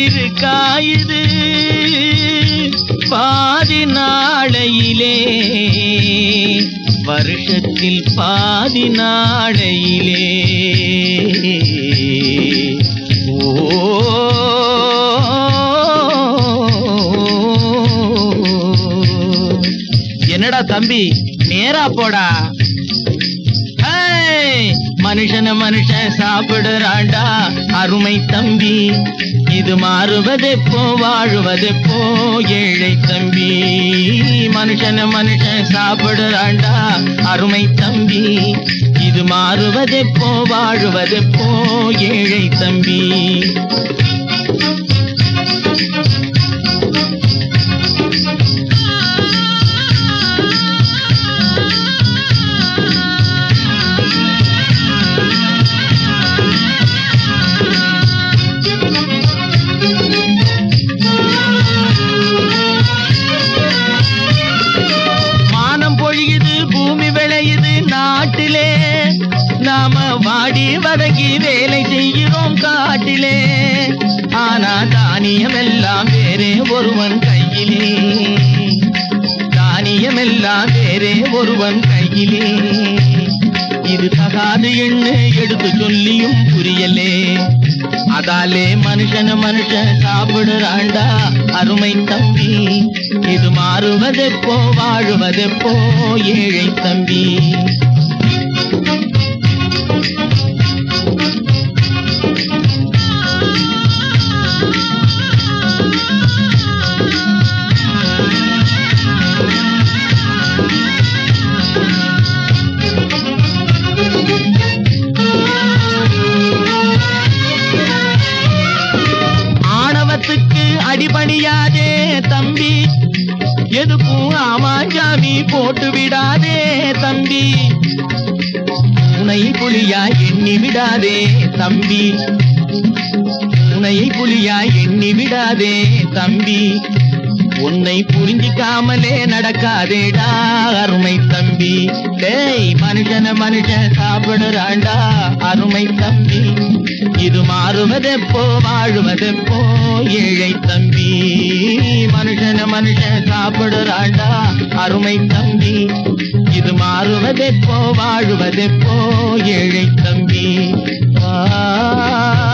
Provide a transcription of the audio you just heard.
வயிறு காயுது பாதி நாளையிலே வருஷத்தில் பாதி நாளையிலே. என்னடா தம்பி நேரா போடா. மனுஷன மனுஷன் சாப்பிடுறாண்டா அருமை தம்பி இது மாறுவதெப்போ வாழுவதெப்போ? ஏழை தம்பி மனுஷன மனுஷன் சாப்பிடுறாண்டா? அருமை தம்பி இது மாறுவதெப்போ வாழுவதெப்போ? ஏழை தம்பி. பொழியுது பூமி விளையுது நாட்டிலே. நாம வாடி வதங்கி வேலை செய்கிறோம் காட்டிலே. ஆனா தானியம் எல்லாம் வேறே ஒருவன் கையிலே. தானியம் எல்லாம் வேறே ஒருவன் கையிலே. இது தகாது எண்ணு எடுத்து சொல்லியும் புரியலே. அதாலே மனுஷன மனுஷன் சாப்பிடுறாண்டா அருமை தம்பி இது மாறுவதெப்போ வாழுவதெப்போ ஏழை தம்பி. அடிபணியாதே தம்பி. எதுக்கும் ஆமாஞ்சாமி போட்டு விடாதே தம்பி. உனை புலியா எண்ணி விடாதே தம்பி. உனை புலியா எண்ணி விடாதே தம்பி. உன்னை புரிஞ்சிக்காமலே நடக்காதேடா அருமை தம்பி. டேய் மனுஷன மனுஷன் சாப்பிடுறாண்டா அருமை தம்பி. இது மாறுவதெப்போ வாழுவதெப்போ ஏழை தம்பி. மனுஷன மனுஷன் சாப்பிடுறாண்டா அருமை தம்பி. இது மாறுவதெப்போ வாழுவதெப்போ ஏழை தம்பி. ஆ.